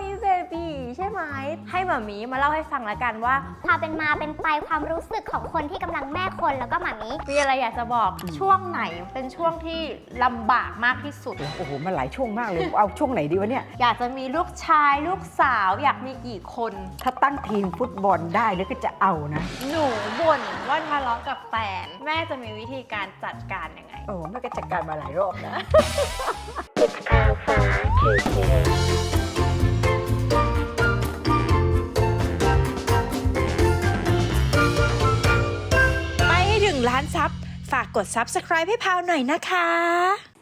มีเบบีใช่ไหม ให้หมามีมาเล่าให้ฟังละกันว่าพาเป็นมาเป็นไปความรู้สึกของคนที่กำลังแม่คนแล้วก็หมามีมีอะไรอยากจะบอกช่วงไหนเป็นช่วงที่ลำบากมากที่สุด โอ้โหมันหลายช่วงมากเลย เอาช่วงไหนดีวะเนี่ย อยากจะมีลูกชายลูกสาวอยากมีกี่คน ถ้าตั้งทีมฟุตบอลได้แล้วก็จะเอานะ หนูบ่นว่าทะเลาะกับแฟน แม่จะมีวิธีการจัดการยังไง โอ้โหแม่ก็จัดการมาหลายรอบนะ It's our fire, 1 ล้านซับ ฝากกด subscribe ให้พาวหน่อยนะคะ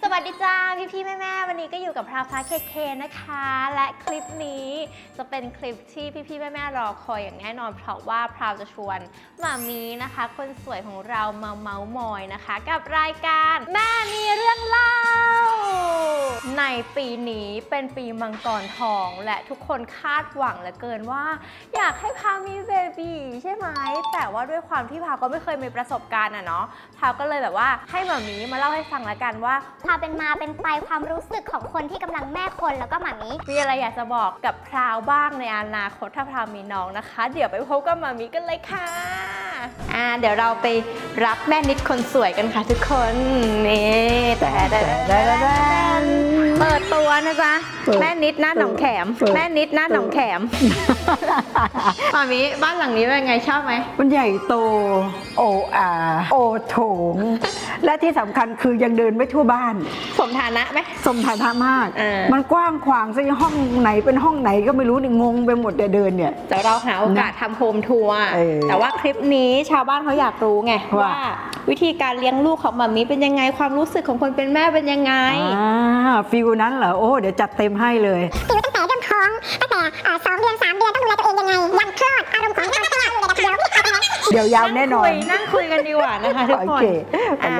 สวัสดีจ้าพี่พี่แม่แม่วันนี้ก็อยู่กับพราวฟ้าเคเคนะคะ และคลิปนี้จะเป็นคลิปที่พี่พี่แม่แม่รอคอยอย่างแน่นอน เพราะว่าพราวจะชวนมามีนะคะ คนสวยของเรามาเมาส์มอยนะคะ กับรายการแม่มีเรื่องเล่า ในปีนี้เป็นปีมังกรทอง และทุกคนคาดหวังเหลือเกินว่า อยากให้พาวมีเบบีใช่ไหมแต่ว่าด้วยความที่พาวก็ไม่เคยมีประสบการณ์อะเนาะพาวก็เลยแบบว่าให้มามีมาเล่าให้ฟังละกันว่าความเป็นมาเป็นไปความรู้สึกของคนที่กำลังแม่คนแล้วก็หมามิ มีอะไรอยากจะบอกกับพราวบ้างในอนาคตถ้าพราวมีน้องนะคะ เดี๋ยวไปพบกับมามีกันเลยค่ะอ่าเดี๋ยวเราไปรับแม่นิดคนสวยกันค่ะทุกคนนี่แต่แต่แต่แต่เปิดตัวนะจ๊ะเปิดแม่นิดหน้าหนองแขมเปิดแม่นิดหน้าหนองแขมมามีบ้านหลังนี้เป็นไงชอบไหมมันใหญ่โต โออาโอโถง และที่สำคัญคือยังเดินไม่ทั่วบ้าน สมฐานะไหม สมฐานะมาก เออ มันกว้างขวางซะห้องไหนเป็นห้องไหนก็ไม่รู้นี่งงไปหมดแต่เดินเนี่ย เดี๋ยวเราหาโอกาสทำโฮมทัวร์เออแต่ว่าคลิปนี้ชาวบ้านเขาอยากรู้ไงว่า ว่า วิธีการเลี้ยงลูกของมัมมี่เป็นยังไงความรู้สึกของคนเป็นแม่เป็นยังไง อ่าฟิลนั้นเหรอ โอ้ เดี๋ยวจัดเต็มให้เลยฟิวตั้งแต่เริ่มท้องตั้งแต่เอ่อสองเดือนสามเดือนต้องดูแลตัวเองยังไงยันคลอดอารมณ์ของการคลอดเดี๋ยว เดี๋ยวเดี๋ยวยาวแน่นอนนั่งคุยกันดีกว่านะคะทุกโอคนเค อะ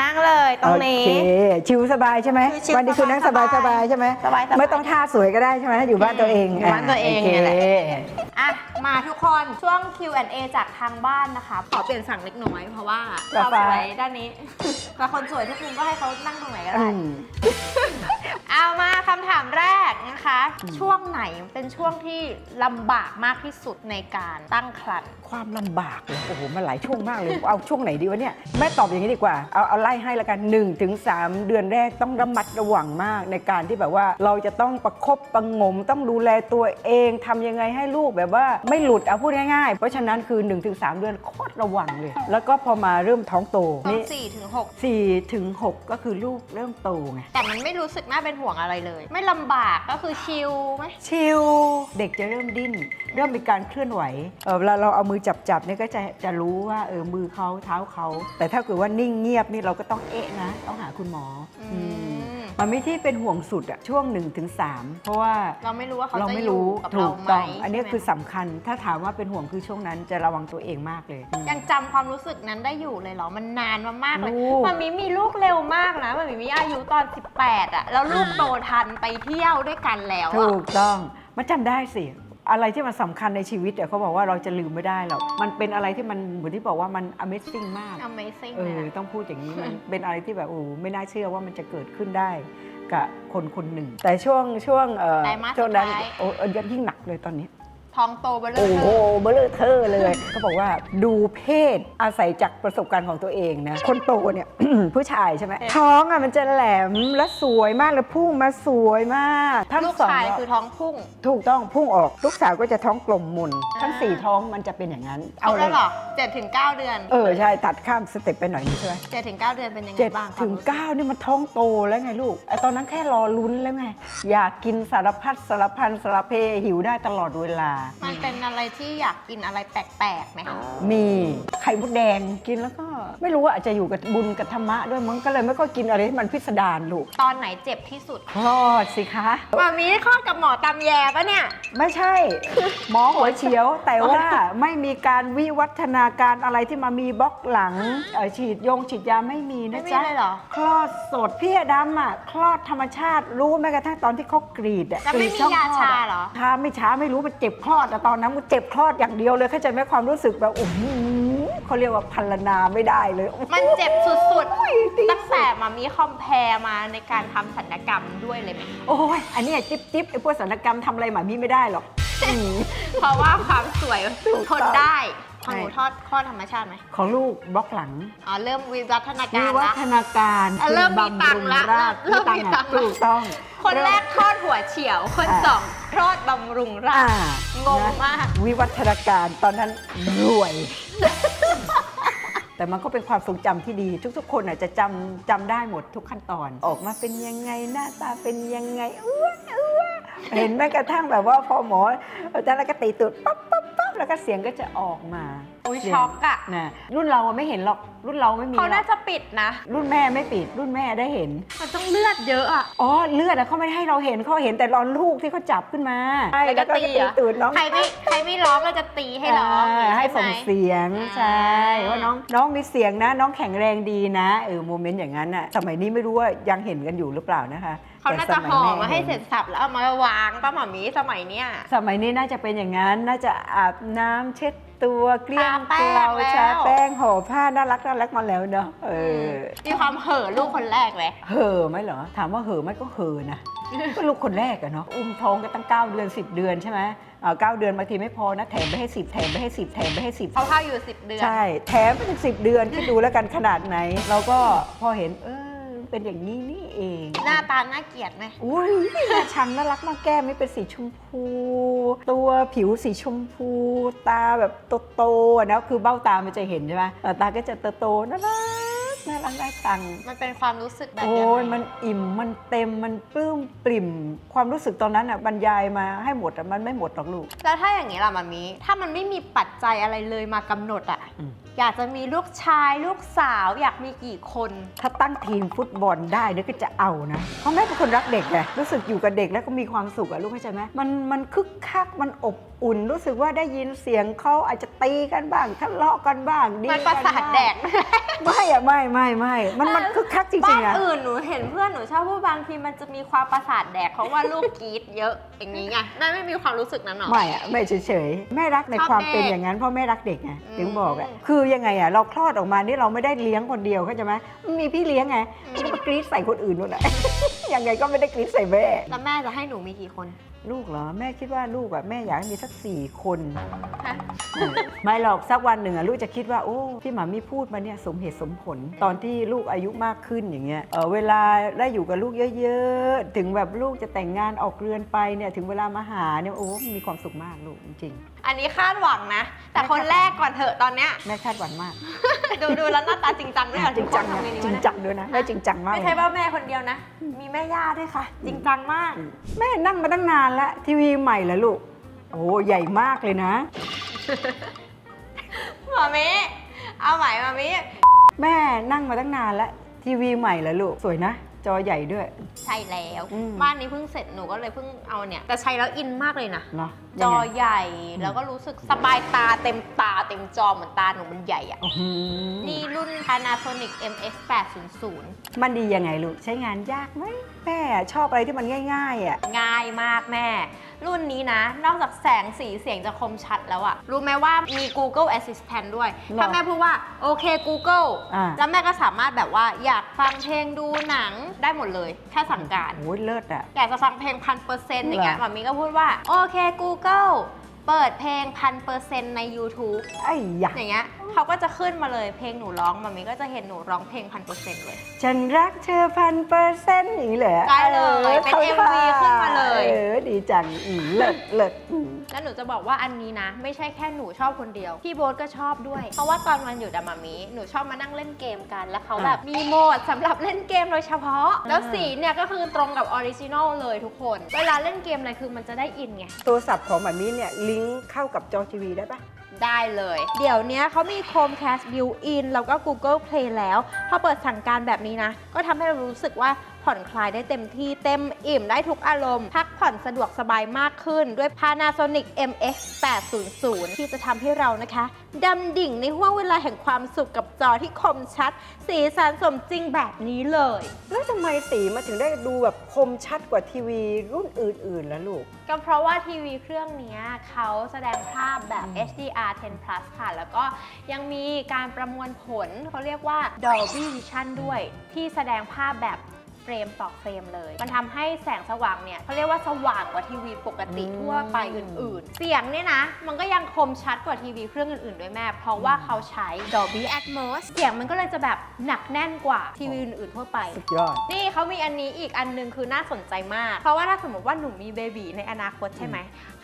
นั่งเลยตรงนี้ โอเคชิวสบายใช่ไหมชิวๆวันนี้คือนั่งสบายสสบาบายยใช่ไหมสบายๆ ไม่ต้องท่าสวยก็ได้ใช่ไหมอยู่บ้านตัวเองอยู่บ้านตัวเองโคเนี่ยแหละอะ มาทุกคนช่วง Q&A จากทางบ้านนะคะ ขอเปลี่ยนฝั่งเล็กน้อยเพราะว่าต่อเราไป สวยด้านนี้ แต่คนสวยทุกมุมก็ให้เขานั่งตรงไหนก็อืได้ ม เอามาคำถามแรกนะคะ ช่วงไหนเป็นช่วงที่ลำบากมากที่สุดในการตั้งครรภ์ ความลำบากเลยโอ้โหมันหลายช่วงมากเลย เอาช่วงไหนดีวะเนี่ยแม่ตอบอย่างนี้ดีกว่าเอาเอาไล่ให้ละกัน1นถึงสเดือนแรกต้องระมัดระวังมากในการที่แบบว่าเราจะต้องประคบประหงม ต้องดูแลตัวเองทำยังไงให้ลูกแบบว่าไม่หลุดเอาพูดง่ายๆ เพราะฉะนั้นคือ 1-3 เดือนโคตรระวังเลย แล้วก็พอมาเริ่มท้องโตต้อนี่งสี่ถึงหกสี่ถึงหกก็คือลูกเริ่มโตไงแต่มันไม่รู้สึกน่าเป็นห่วงอะไรเลย ไม่ลำบากก็คือชิลไหมชิลเด็กจะเริ่มดิ้น เริ่มมีการเคลื่อนไหวเออเวลาเราเอามือจับจับๆเนี่ยก็จะจะรู้ว่าเออมือเขาเท้าเขาแต่ถ้าเกิดว่านิ่งเงียบนี่เราก็ต้องเอ๊ะนะ ต้องหาคุณหมอออืมมันไม่ที่เป็นห่วงสุดอะช่วง1นถึงสเพราะว่าเราไม่รู้ว่าเขาเราจะไม่อยู่รู้กับถูเรากไหมต้อง อันนี้ใช่ไหมคือสำคัญ ถ้าถามว่าเป็นห่วงคือช่วงนั้นจะระวังตัวเองมากเลย ยังจำความรู้สึกนั้นได้อยู่เลยเหรอ มันนานมากๆเลยลูก มันมีมีลูกเร็วมากนะมันมีมีอายุตอน 18อะแล้วลูกโตทันไปเที่ยวด้วยกันแล้วถูอะกต้องมันจำได้สิ อะไรที่มันสำคัญในชีวิตเดี๋ยวเขาบอกว่าเราจะลืมไม่ได้หรอก มันเป็นอะไรที่มันเหมือนที่บอกว่ามัน Amazing มาก Amazing เอเลยอนะ ต้องพูดอย่างนี้มัน เป็นอะไรที่แบบโอ้โหไม่น่าเชื่อว่ามันจะเกิดขึ้นได้กับคนคนหนึ่ง แต่ช่วงช่วงเอ่อไตรมาสช่วงนั้นสุดท้าย โอ้เออยิ่งหนักเลยตอนนี้ ท้องโตไปเลโอ้ยโหเบลอเทอร์เลย เขาบอกว่าดูเพศอาศัยจากประสบการณ์ของตัวเองนะ คนโตเนี่ย ผู้ชายใช่ไหมท้องอะมันจะแหลมและสวยมากแล้วพุ่งมาสวยมากทั้งลูกสองชายคือท้องพุ่ง ถูกต้องพุ่งออก ลูกสาวก็จะท้องกลมมน ทั้งสี่ท้องมันจะเป็นอย่างนั้นเอาเลได้ยเหรอเจ็ดถึงเก้าเดือนเออใช่ตัดข้ามสเต็ปไปหน่อยนึงใช่ไหม เจ็ดถึงเก้าเดือนเป็นยังไงเจ็ดบ้างถึงเก้านี่มันท้องโตแล้วไงลูกไอตอนนั้นแค่รอลุ้นแล้วไง อยากกินสารพัดสารพันสารเพหิวได้ตลอดเวลามันเป็นอะไรที่อยากกินอะไรแปลกๆไหมมีไข่มดแดงกินแล้วก็ไม่รู้ว่าอาจจะอยู่กับบุญกับธรรมะด้วยมั้งก็เลยไม่ค่อยกินอะไรที่มันพิสดารลูกตอนไหนเจ็บที่สุดคลอดสิคะมามีได้คลอดกับหมอตำแยปะเนี่ย ไม่ใช่ หมอหัวเฉียว แต่ว่าไม่มีการวิวัฒนาการอะไรที่มามีบล็อกหลังเอ่อฉีดยงฉีดยาไม่มีไม่นะมีจ๊ะเลยเหรอ คลอดสดพี่อดำอะคลอดธรรมชาติรู้แม้กระทั่งตอนที่เขากรีดอะแล้วไม่กรีดมีช่องยาคลอดชาอะเหรอช้าไม่ช้าไม่รู้มันเจ็บคลอดแต่ตอนนั้นมันเจ็บคลอดอย่างเดียวเลยเข้าใจไหมความรู้สึกแบบโอ้โหเขาเรียกว่าพันลนาไม่ได้เลยมันเจ็บสุดๆ ตั้งแต่มามีคอมแพรมาในการทำศัลยกรรมด้วยเลยไหม โอ้ยอันเนี้ยจิ๊บจิ๊บไอ้พวกศัลยกรรมทำอะไรหมามี่ไม่ได้หรอกอืมเพราะว่าความสวยถูกทต้องนได้ ของใช่หนูทอดข้อดธรรมชาติไหมของลูกบล็อกหลัง อ๋อ เริ่มวิวัฒนาการวิวัละ ฒนาการอะเริ่มมีตังค์ละบำรุรากเริ่มมีอะตังค์ละ ถูกต้องคนแรกทอดหัวเฉียว คนอ่าสองทอดบำรุงราอ่าษงงนะมากวิวัฒนาการตอนนั้นรวย แต่มันก็เป็นความทรงจำที่ดี ทุกๆ คนอาจจะจำจำได้หมดทุกขั้นตอน ออกมาเป็นยังไงหน้าตาเป็นยังไงอ้วนอ้วนเห็นแม้กระทั่งแบบว่าพอหมออาจารย์แล้วก็ตีตูดปั๊บปั๊บปั๊บ แล้วก็เสียงก็จะออกมาอุ๊ยเสีงช็อกอะนะรุ่นเราอะไม่เห็นหรอกรุ่นเราไม่มีหรเขาอกน่าจะปิดนะ รุ่นแม่ไม่ปิด รุ่นแม่ได้เห็น มันต้องเลือดเยอะอะอ๋อเลือดอะเขาไม่ได้ให้เราเห็นเขาเห็นแต่รอนลูกที่เขาจับขึ้นมาใช่แล้วก็แล้วก็ตีตีเหรอตูดน้อง ใครไม่ใครไม่ร้องก็จะตีให้ร้องาให้ส่งช่ไมเสียงอ่าใช่ว่าน้องน้องมีเสียงนะ น้องแข็งแรงดีนะเออโมเมนต์อย่างนั้นอะสมัยนี้ไม่รู้ว่ายังเห็นกันอยู่หรือเปล่านะคะ เขาแต่น่าสจะมัยห่อแมาให้เสร็จสับแล้วเอามาวางป้าหมามีสมัยเนี้ย สมัยนี้น่าจะเป็นอย่างนั้น น่าจะอาบน้ำเช็ดตัวเกลี้ยงทาแป้เกงลาแล้ว ชาแป้งห่อผ้าน่ารักน่ารักมาแล้วเนาะเอออมีความเห่อลูกคนแรกเลยเห่อไหมเหรอ ถามว่าเห่อไหมก็เห่อนะ ก็ลูกคนแรกอะเนาะอุ้มท้องก็ตั้ง 9 เดือน 10 เดือนใช่ไหมอ่าเก้าเดือนบางทีไม่พอนะแถมไปให้ 10 แถมไปให้ 10 แถมไปให้ 10 เขาเข้าอยู่สิบเดือน ใช่ แถมไปถึงสิเดือนคิดดูแล้วกันขนาดไหน เราก็พอเห็น เออ เป็นอย่างนี้นี่เอง หน้าตาน่าเกลียดไหมอุ้ยน่าชังน่ารักมากแก้มไม่เป็นสีชมพู ตัวผิวสีชมพู ตาแบบโตๆอะนะคือเบ้าตามันจะเห็นใช่ไหมเออตาก็จะโตๆน่ารักน่ารักน่าชัง มันเป็นความรู้สึกแบบโอ้ยังยไงมันอิ่มมันเต็มมันปลื้มปริ่ม ความรู้สึกตอนนั้นอะบรรยายมาให้หมดอะมันไม่หมดหรอกลูก แล้วถ้าอย่างนี้ล่ะมามีถ้ามันไม่มีปัจจัยอะไรเลยมากำหนดอะอืม อยากจะมีลูกชายลูกสาวอยากมีกี่คน ถ้าตั้งทีมฟุตบอลได้เนี่ยก็จะเอานะ เพราะแม่เป็นคนรักเด็กไงรู้สึกอยู่กับเด็กแล้วก็มีความสุขอะลูกเข้าใจไหมมันมันคึกคักมันอบ อุ่นรู้สึกว่าได้ยินเสียงเขาอาจจะตีกันบ้างทะเลาะกันบ้างดีมันกัประสาทแดก ไม่อะไม่ไม่ไม่มันมันคึกคักจริบ้างนๆอะอื่นหนูเห็นเพื่อนหนูชอบพูดบางทีมันจะมีความประสาทแดกเพราะว่าลูกกรีดเยอะอย่างนี้ไงแม่ไม่มีความรู้สึกนั้นหรอ ไม่อะไม่เฉยๆแม่รักในชอบความเด็กเป็นอย่างนั้นเพราะแม่รักเด็กไงอืมถึงบอกอะคือยังไงอะเราคลอดออกมานี่เราไม่ได้เลี้ยงคนเดียวเข้าใจไหมมีพี่เลี้ยงไงมันก็มากรีดใส่คนอื่นนู่นแหละ ยังไงก็ไม่ได้กรีดใส่แม่ แล้วแม่จะให้หนูมีกี่คน ลูกเหรอ แม่คิดว่าลูกอะแม่อยากให้มีสักสี่คน ฮะไม่หรอกสักวันหนึ่งอะลูกจะคิดว่าโอ้ที่หมามีพูดมาเนี่ยสมเหตุสมผล ตอนที่ลูกอายุมากขึ้นอย่างเงี้ยเออเวลาได้อยู่กับลูกเยอะๆ ถึงแบบลูกจะแต่งงานออกเรือนไปเนี่ยถึงเวลามาหาเนี่ยโอ้มีความสุขมากลูกจริง อันนี้คาดหวังนะ แต่คนแรกก่อนเถอะตอนเนี้ยๆแม่คาดหวังมาก ดูดูแล้วหน้าตาจริงจังด้วยค่ะจริงจังทุกคนนะทำไงดีจริงวะเนี่ยจังด้วยนะแม่จริงจังมากไม่เลใช่ยว่าแม่คนเดียวนะ มีแม่ย่าด้วยค่ะ จริงจังมาก แม่นั่งมาตั้งนานแล้วทีวีใหม่แล้วลูก โอ้ใหญ่มากเลยนะหมามิเอาใหม่หมามิแม่นั่งมาตั้งนานแล้วทีวีใหม่แล้วลูกสวยนะจอใหญ่ด้วย ใช่แล้วอืมบ้านนี้เพิ่งเสร็จหนูก็เลยเพิ่งเอาเนี่ย แต่ใช้แล้วอินมากเลยนะเนาะจยังอไงใหญ่แล้วก็รู้สึกสบายตาเต็มตาเต็มจอเหมือนตาหนูมันใหญ่อะอื้อหือนี่รุ่น Panasonic MX 800มันดียังไงลูก ใช้งานยากไหมแม่ชอบอะไรที่มันง่ายๆอะง่ายมากแม่ รุ่นนี้นะ นอกจากแสงสีเสียงจะคมชัดแล้วอะรู้ไหมว่ามี Google Assistant ด้วยหรอถ้าแม่พูดว่าโอเค Google อ่าแล้วแม่ก็สามารถแบบว่าอยากฟังเพลงดูหนังได้หมดเลย แค่สั่งการโอ้ยเลิศอะอยากจะฟังเพลงพันเปอร์เซ็นต์อย่างเงี้ยเหรอหมามีก็พูดว่าโอเค Google 高。 เปิดเพลงพันเปอร์เซ็นต์ใน YouTube ไอ้ยะอย่างเงี้ยเขาก็จะขึ้นมาเลยเพลงหนูร้องหมามีก็จะเห็นหนูร้องเพลงพันเปอร์เซ็นต์เลย ฉันรักเธอพันเปอร์เซ็นต์อย่างนี้เลยได้เลยเป็น MV ขึ้นมาเลย เออดีจังอืมเลิศเลิศอืม แล้วหนูจะบอกว่าอันนี้นะ ไม่ใช่แค่หนูชอบคนเดียว พี่โบ๊ทก็ชอบด้วย เพราะว่าตอนวันหยุดอะมามีหนูชอบมานั่งเล่นเกมกัน แล้วเขาแบบมีโหมดสำหรับเล่นเกมโดยเฉพาะ แล้วสีเนี่ยก็คือตรงกับออริจินอลเลยทุกคน เวลาเล่นเกมอะไรคือมันจะได้อินไง โทรศัพท์ของหมามีเนี่ยลิงก์เข้ากับจอทีวีได้ปะได้เลย เดี๋ยวเนี้ยเขามี Chromecast built-in แล้วก็ Google Play แล้ว พอเปิดสั่งการแบบนี้นะ ก็ทำให้เรารู้สึกว่า ผ่อนคลายได้เต็มที่เต็มอิ่มได้ทุกอารมณ์ พักผ่อนสะดวกสบายมากขึ้น ด้วย Panasonic MX 800ที่จะทำให้เรานะคะดำดิ่งในห้วงเวลาแห่งความสุขกับจอที่คมชัด สีสันสมจริงแบบนี้เลย แล้วทำไมสีมาถึงได้ดูแบบคมชัดกว่าทีวีรุ่นอื่นๆล่ะลูก ก็เพราะว่าทีวีเครื่องเนี้ยเขาแสดงภาพแบบอืม HDR 10 plus ค่ะ แล้วก็ยังมีการประมวลผลเขาเรียกว่า Dolby Vision ด้วย ที่แสดงภาพแบบ เฟรมต่อเฟรมเลย มันทำให้แสงสว่างเนี่ยเขาเรียกว่าสว่างกว่าทีวีปกติทั่วไปอื่น ๆ เสียงเนี่ยนะ มันก็ยังคมชัดกว่าทีวีเครื่องอื่น ๆ ด้วยแม่ เพราะว่าเขาใช้ Dolby Atmos เสียงมันก็เลยจะแบบหนักแน่นกว่าทีวีอื่น ๆ ทั่วไป สุดยอด นี่เขามีอันนี้อีกอันหนึงคือน่าสนใจมาก เพราะว่าถ้าสมมติว่าหนูมีเบบีในอนาคตใช่ไหม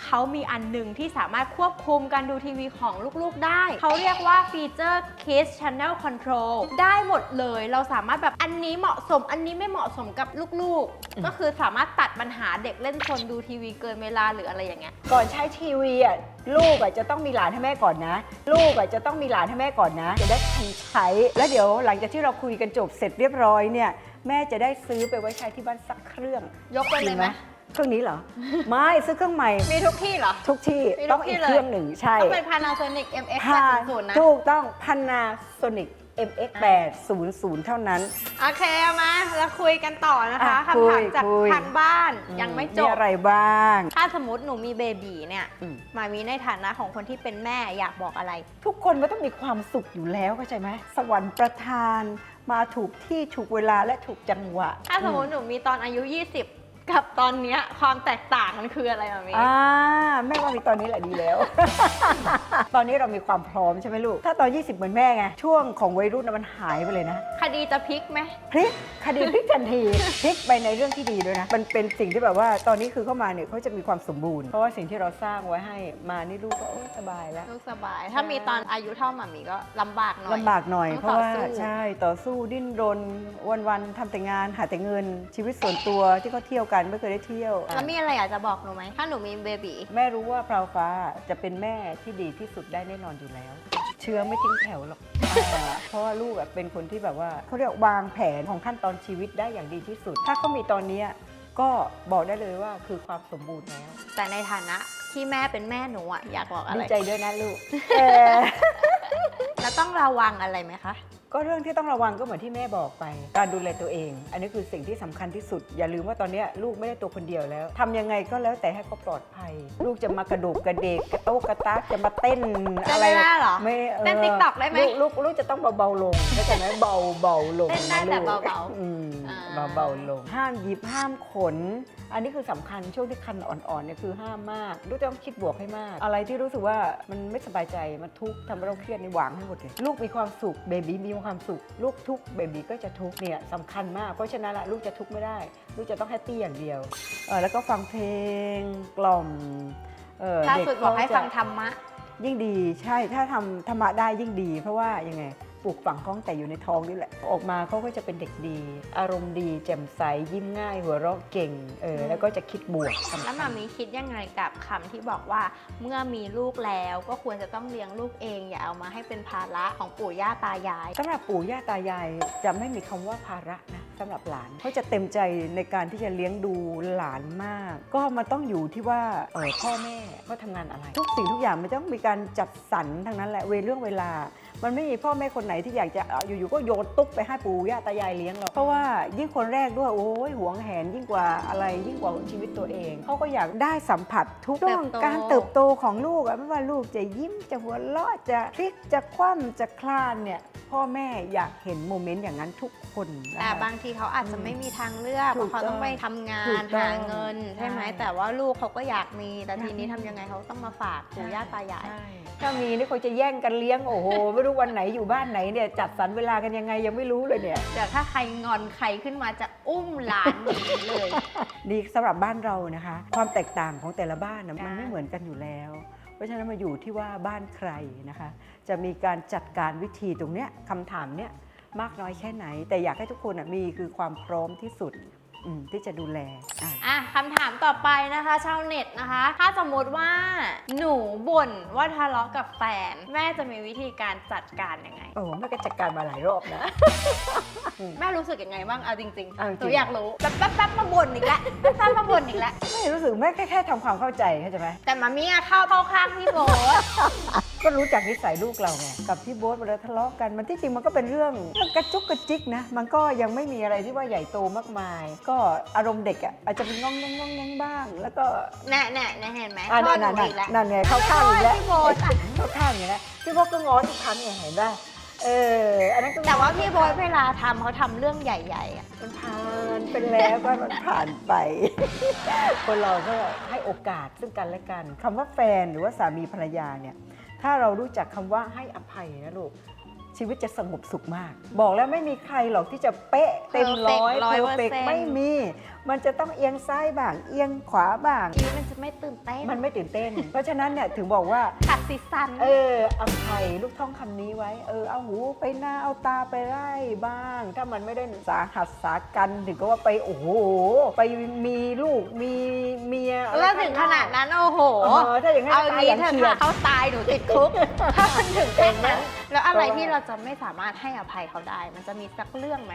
เขามีอันหนึงที่สามารถควบคุมการดูทีวีของลูก ๆ ได้ เขาเรียกว่าฟีเจอร์ Kids Channel Control ได้หมดเลย เราสามารถแบบอันนี้เหมาะสม อันนี้ไม่เหมาะสมกับลูกๆ ก็คือสามารถตัดปัญหาเด็กเล่นชนดูทีวีเกินเวลาหรืออะไรอย่างเงี้ย ก่อนใช้ทีวีอะลูกอะจะต้องมีหลานให้แม่ก่อนนะ ลูกอะจะต้องมีหลานให้แม่ก่อนนะจะได้ทันใช้ แล้วเดี๋ยวหลังจากที่เราคุยกันจบเสร็จเรียบร้อยเนี่ยแม่จะได้ซื้อไปไว้ใช้ที่บ้านสักเครื่อง ยกไปเลยไหมดี เครื่องนี้เหรอ ไม่ซื้อเครื่องใหม่มีทุกที่เหรอ ทุกที่มีทุกต้องอีที่กเลย เครื่องหนึ่งใช่ต้องเป็น Panasonic MX พา800นะ ถูกต้อง Panasonic MX 800 เท่านั้น โอเคเอามาแล้วคุยกันต่อนะคะอะคำถามคุยจากคุย ทางบ้านยังไม่จมีบ อะไรบ้าง ถ้าสมมติหนูมีเบบีเนี่ยอืม มามีในฐานะของคนที่เป็นแม่อยากบอกอะไร ทุกคนมันต้องมีความสุขอยู่แล้วเข้าใจไหมสวรรค์ประทาน มาถูกที่ถูกเวลาและถูกจังหวะถ้าสมมติหนูมีตอนอายุ 20 กับตอนเนี้ยความแตกต่างมันคืออะไรมามี อ่าแม่ว่ามีตอนนี้แหละดีแล้ว ตอนนี้เรามีความพร้อมใช่ไหมลูก ถ้าตอน 20 เหมือนแม่ไง ช่วงของวัยรุ่นน่ะมันหายไปเลยนะ คดีจะพลิกไหม พลิกคดีพลิกทันที พลิกไปในเรื่องที่ดีด้วยนะ มันเป็นสิ่งที่แบบว่าตอนนี้คือเข้ามาเนี่ยเขาจะมีความสมบูรณ์ เพราะว่าสิ่งที่เราสร้างไว้ให้มานี่ลูกก็โอ้สบายแล้ว ลูกสบาย ถ้ามีตอนอายุเท่าหมามีก็ลำบากหน่อยลำบากหน่อยต้องเพราะว่าต่อสู้ใช่ต่อสู้ดิ้นรนวันๆทำแต่งานหาแต่เงินชีวิตส่วนตัวที่เขาเที่ยวกันไม่เคยได้เที่ยว แล้วมีอะไรอยากจะบอกหนูไหม ถ้าหนูมีเบบีแม่รู้ว่าพราวฟ้าจะเป็นแม่ที่ดีที่สุดได้แน่นอนอยู่แล้ว เชื้อไม่ทิ้งแถวหรอกอ่าเพราะว่าลูกอะเป็นคนที่แบบว่าเขาเรียกวางแผนของขั้นตอนชีวิตได้อย่างดีที่สุด ถ้าเขามีตอนเนี้ยก็บอกได้เลยว่าคือความสมบูรณ์แล้ว แต่ในฐานะที่แม่เป็นแม่หนูอะอยากบอกอะดีไรใจด้วยนะลูก เออ แล้วต้องระวังอะไรไหมคะ ก็เรื่องที่ต้องระวังก็เหมือนที่แม่บอกไป การดูแลตัวเอง อันนี้คือสิ่งที่สำคัญที่สุด อย่าลืมว่าตอนเนี้ยลูกไม่ได้ตัวคนเดียวแล้วทำยังไงก็แล้วแต่ให้เขาปลอดภัย ลูกจะมากระโดกกระเดกกระโตกกระตากจะมาเต้นเต้นอะไรไม่ได้เหรอไม่ออเต้น TikTok ได้ไหมลูกลูกลูกจะต้องเบาๆลงเข้าใจไหมเบาเบาๆลงเต้นได้ะแต่ลูกเบาๆอืมอ่า เบาๆลง ห้ามหยิบห้ามขน อันนี้คือสำคัญช่วงที่คันอ่อนๆเนี่ยคือห้ามมากลูกต้องคิดบวกให้มาก อะไรที่รู้สึกว่ามันไม่สบายใจมันทุกข์ทำให้เราเครียดในวางให้หมดเลยลูกมีความสุขเบบีมีความสุข ลูกทุกข์เบบีก็จะทุกข์เนี่ยสำคัญมากเพราะฉะนั้นละลูกจะทุกข์ไม่ได้ ลูกจะต้องแฮปปี้อย่างเดียวเออแล้วก็ฟังเพลงกล่อมเออล่าเด็กสุดบอกให้เขาจะฟังธรรมะ ยิ่งดีใช่ถ้าทำธรรมะได้ยิ่งดี เพราะว่ายังไง ปลูกฝังเขาตั้งแต่อยู่ในท้องนี่แหละ ออกมาเขาก็จะเป็นเด็กดี อารมณ์ดีแจ่มใสยิ้มง่าย หัวเราะเก่งเออแล้วก็จะคิดบวกสำคัญแล้วหมามีคิดยังไงกับคำที่บอกว่าเมื่อมีลูกแล้วก็ควรจะต้องเลี้ยงลูกเอง อย่าเอามาให้เป็นภาระของปู่ย่าตายาย สำหรับปู่ย่าตายายจะไม่มีคำว่าภาระนะสำหรับหลานเขาจะเต็มใจในการที่จะเลี้ยงดูหลานมาก ก็มันต้องอยู่ที่ว่าเออพ่อแม่เขาทำงานอะไร ทุกสิ่งทุกอย่างมันต้องมีการจัดสรรทั้งนั้นแหละเวลเรื่องเวลา มันไม่มีพ่อแม่คนไหนที่อยากจะเอาอยู่ๆก็โยนตุ๊กไปให้ปู่ย่าตายายเลี้ยงหรอกเพราะว่ายิ่งคนแรกด้วยโอ้ยหวงแหนยิ่งกว่าอะไรยิ่งกว่าชีวิตตัวเองเขาก็อยากได้สัมผัสทุกเติบโตการเติบโตของลูกอะไม่ว่าลูกจะยิ้มจะหัวเราะจะพลิกจะคว่ำจะคลานเนี่ยพ่อแม่อยากเห็นโมเมนต์อย่างนั้นทุกคนนะแต่คะบางทีเขาอาจจะไม่มีทางเลือกถูเพกราะเขาต้องต้องไปทำงาถูนกต้องหาเงินใช่ไหมใช่แต่ว่าลูกเขาก็อยากมีแต่ทีนี้อยาทำกมียังไงเขาต้องมาฝากปู่ย่าตายายใช่ถ้ามีนี่เขาจะแย่งกันเลี้ยงโอ้โหไม่รู้วันไหนอยู่บ้านไหนเนี่ยจัดสรรเวลากันยังไงยังไม่รู้เลยเนี่ย เดี๋ยวถ้าใครงอนใครขึ้นมาจะอุ้มหลานหนีเลย นี่สำหรับบ้านเรานะคะ ความแตกต่างของแต่ละบ้านนะจ้ะมันไม่เหมือนกันอยู่แล้ว เพราะฉะนั้นมาอยู่ที่ว่าบ้านใครนะคะ จะมีการจัดการวิธีตรงเนี้ยคำถามเนี้ยมากน้อยแค่ไหน แต่อยากให้ทุกคนน่ะมีคือความพร้อมที่สุดอืม ที่จะดูแลอะ อะคำถามต่อไปนะคะชาวเน็ตนะคะ ถ้าสมมติว่าหนูบ่นว่าทะเลาะกับแฟน แม่จะมีวิธีการจัดการยังไง โอ้แม่ก็จัดการมาหลายรอบนะ แม่รู้สึกยังไงบ้างเอาจริงเอาจริๆง หนูอยากรู้แป๊บแป๊บแป๊บมาบ่นอีกแล้วแป๊บแป๊บมาบ่นอีกแล้ว ไม่รู้สึกแม่แค่แค่ทำความเข้าใจเข้าใจไหมแต่มามีอะเข้าเข้าข้างพี่โบ๊ท ก็รู้จักนิสัยลูกเราไงกับพี่โบ๊ทเวลาทะเลาะกันมันที่จริงมันก็เป็นเรื่องเรื่องกระจุกกระจิกนะมันก็ยังไม่มีอะไรที่ว่าใหญ่โตมากมาย ก็อารมณ์เด็กอะอาจจะเป็นง้องแงงง้องแงงบ้าง แล้วก็แน่แน่แน่เห็นไหมอ่าโทนั่ษนหนูนั่นอีกแล้วนั่นไงเข้าข้างอีกแล้วพี่โบ๊ทอะเข้าข้างอย่างนี้นะพี่โบ๊ทก็ง้อทุกครั้งไงเห็นป่ะเอออันนั้นก็แต่ว่าพี่โบ๊ทเวลาทำเขาทำเรื่องใหญ่ๆอะมันผ่านเป็นแล้วก็มันผ่านไป คนเราก็ให้โอกาสซึ่งกันและกันคำว่าแฟนหรือว่าสามีภรรยาเนี่ย ถ้าเรารู้จักคำว่าให้อภัยนะลูก ชีวิตจะสงบสุขมาก บอกแล้วไม่มีใครหรอกที่จะเป๊ะเต็มร้อยร้อยเพเปออร์ร์เฟเซ็นต์ไม่มี มันจะต้องเอียงซ้ายบ้าง เอียงขวาบ้าง ชีวิตมันจะไม่ตื่นเต้นมันไม่ตื่นเต้น เพราะฉะนั้นเนี่ยถึงบอกว่า ขัดสีสัน เอออภัยลูกท่องคำนี้ไว้ เออ เอาหูไปหน้า เอาตาไปไล่บ้าง ถ้ามันไม่ได้สาหัสสากันถึงก็ว่าไป โอ้โห ไปมีลูก มีเมียอะไรแล้วถึงขนาดนั้น โอ้โห เออถ้าอย่างนั้นเอาตายงี้อย่างเถอะเขียค่ะด เขาตายหนูติดคุก ถ้ามันถึงแค่นั้น แล้วอะไรเพราะว่าที่เราจะไม่สามารถให้อภัยเขาได้ มันจะมีสักเรื่องไหม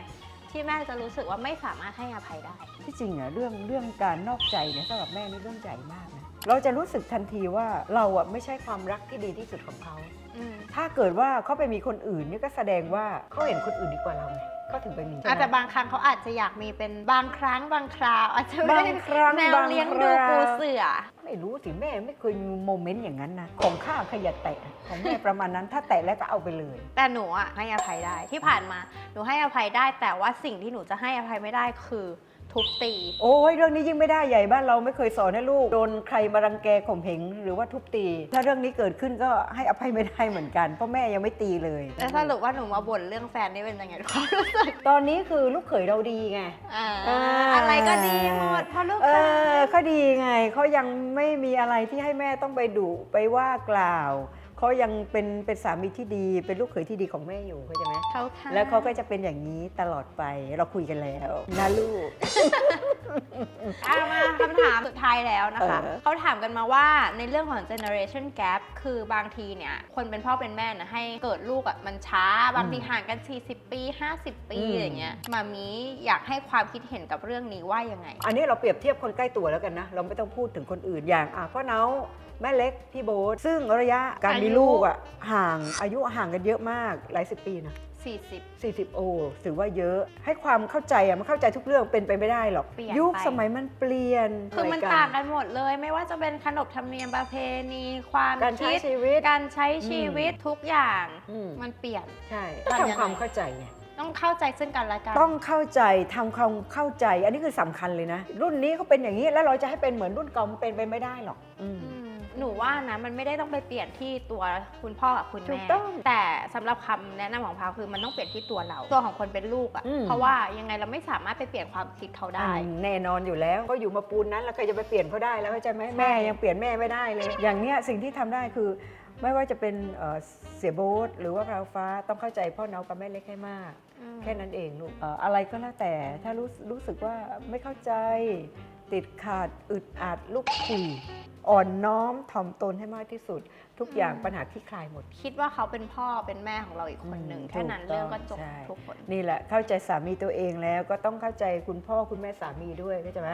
ที่แม่จะรู้สึกว่าไม่สามารถให้อภัยได้ ที่จริงอะเรื่องเรื่องการนอกใจเนี่ยสำหรับแม่นี่เรื่องใหญ่มากนะเราจะรู้สึกทันทีว่าเราอะไม่ใช่ความรักที่ดีที่สุดของเขาอืมถ้าเกิดว่าเขาไปมีคนอื่นนี่ก็แสดงว่าเขาเห็นคนอื่นดีกว่าเราไงเขาถึงไปมีอาจจะบางครั้งเขาอาจจะอยากมีเป็นบางครั้งบางคราวอาจจะไม่บางได้ครั้งแนวบางเลี้ยงคดูราวปูเสือ ไม่รู้สิแม่ไม่เคยมีโมเมนต์อย่างนั้นนะของข้าขยะแตะของแม่ประมาณนั้นถ้าแตะแล้วก็เอาไปเลย แต่หนูอะให้อภัยได้ที่ผ่านมาหนูให้อภัยได้แต่ว่าสิ่งที่หนูจะให้อภัยไม่ได้คือ ทุบตี โอ้ยเรื่องนี้ยิ่งไม่ได้ใหญ่บ้านเราไม่เคยสอนให้ลูกโดนใครมารังแกข่มเหงหรือว่าทุบตี ถ้าเรื่องนี้เกิดขึ้นก็ให้อภัยไม่ได้เหมือนกันเพราะแม่ยังไม่ตีเลยแล้วสรุปว่าหนูมาบ่นเรื่องแฟนนี่เป็นยังไงความรู้สึกตอนนี้คือลูกเขยเราดีไงอ่าอ่าอะไรก็ดีหมดเพราะลูกเอค้าอเขาดีไงเขายังไม่มีอะไรที่ให้แม่ต้องไปดุไปว่ากล่าว เขายังเป็นเป็นสามีที่ดีเป็นลูกเขยที่ดีของแม่อยู่เข้าใจไหมเขาค่ะแล้วเขาก็จะเป็นอย่างนี้ตลอดไปเราคุยกันแล้วนะลูก อะมาคำถามสุดท้ายแล้วนะคะเออ เขาถามกันมาว่าในเรื่องของ generation gap คือบางทีเนี่ย คนเป็นพ่อเป็นแม่นะให้เกิดลูกอะมันช้า บางทีห่างกัน 40 ปี 50 ปีอย่างเงี้ยมามีอยากให้ความคิดเห็นกับเรื่องนี้ว่ายังไง อันนี้เราเปรียบเทียบคนใกล้ตัวแล้วกันนะ เราไม่ต้องพูดถึงคนอื่นอย่างอะพ่อเนาแม่เล็ก พี่โบ๊ทซึ่งระยะการมีอายุลูกอะห่างอายุห่างกันเยอะมากหลายสิบปีนะ40 40 โอถือว่าเยอะให้ความเข้าใจอะมันเข้าใจทุกเรื่องเป็นไปไม่ได้หรอก เปลี่ยนยุคไปสมัยมันเปลี่ยนคือมันรยต่างกันหมดเลย ไม่ว่าจะเป็นขนบธรรมเนียมประเพณีความการใช้คิด ชีวิต การใช้ชีวิตทุกอย่างอืม มันเปลี่ยนใช่ทำยังไงทำความเข้าใจไง ต้องเข้าใจซึ่งกันและกันต้องเข้าใจทำความเข้าใจ อันนี้คือสำคัญเลยนะ รุ่นนี้เขาเป็นอย่างนี้แล้วเราจะให้เป็นเหมือนรุ่นเก่ามันเป็นไปไม่ได้หรอกอืมอืม หนูว่านะมันไม่ได้ต้องไปเปลี่ยนที่ตัวคุณพ่อกับคุณถูแม่กต้องแต่สำหรับคำแนะนำของพาวคือมันต้องเปลี่ยนที่ตัวเรา ตัวของคนเป็นลูกอะอืมเพราะว่ายังไงเราไม่สามารถไปเปลี่ยนความคิดเขาได้ อืมแน่นอนอยู่แล้วก็อยู่มาปูนนั้นแล้วใครจะไปเปลี่ยนเขาได้แล้วเข้าใจไหมใช่แม่ยังเปลี่ยนแม่ไม่ได้เลย อย่างเนี้ยสิ่งที่ทำได้คือ ไม่ว่าจะเป็นเอ่อเสียโบ๊ทหรือว่าพราวฟ้าต้องเข้าใจพ่อเนากับแม่เล็กให้มาก อืม แค่นั้นเองลูกเอ่ออะไรก็แล้วแต่ ถ้ารู้รู้สึกว่าไม่เข้าใจ ติดขาดอึดอัดลูกคุย อ่อนน้อมถ่อมตนให้มากที่สุด ทุกอย่างปัญหาคลี่คลายหมด คิดว่าเขาเป็นพ่อเป็นแม่ของเราอีกคนหนึ่งอืมแค่นั้นถูกต้องเรื่องก็จบใช่ทุกคน นี่แหละเข้าใจสามีตัวเองแล้วก็ต้องเข้าใจคุณพ่อคุณแม่สามีด้วยเข้าใจไหม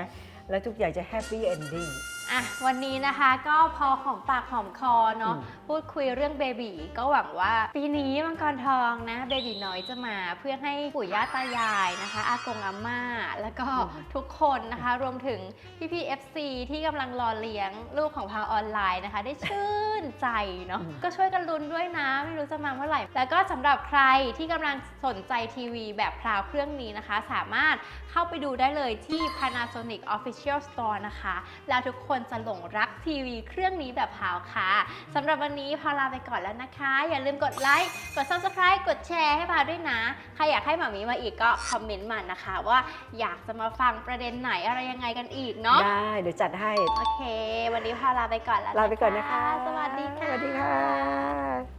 และทุกอย่างจะแฮปปี้เอนดิ้ง อะวันนี้นะคะก็พอหอมปากหอมคอเนาะอืมพูดคุยเรื่องเบบีก็หวังว่า ปีนี้มังกรทองนะเบบีน้อยจะมาเพื่อให้ปู่ย่าตายายนะคะอากงอาม่า แล้วก็ทุกคนนะคะ รวมถึงพี่พี่ FC ที่กำลังรอเลี้ยงลูกของพาวออนไลน์นะคะ ได้ชื่นใจเนาะอืมก็ช่วยกันลุ้นด้วยนะ ไม่รู้จะมาเมื่อไหร่ แล้วก็สำหรับใครที่กำลังสนใจทีวีแบบพราวเครื่องนี้นะคะ สามารถเข้าไปดูได้เลยที่ Panasonic Official Store นะคะ แล้วทุกคนจะหลงรักทีวีเครื่องนี้แบบพาวค่ะสำหรับวันนี้พาวลาไปก่อนแล้วนะคะ อย่าลืมกดไลค์กด Subscribe กดแชร์ให้พาวด้วยนะ ใครอยากให้หมามีมาอีกก็คอมเมนต์มานะคะ ว่าอยากจะมาฟังประเด็นไหนอะไรยังไงกันอีกเนาะได้เดี๋ยวจัดให้ โอเค วันนี้พาวลาไปก่อนแล้วลาไปก่อนนะคะ สวัสดีค่ะ สวัสดีค่ะ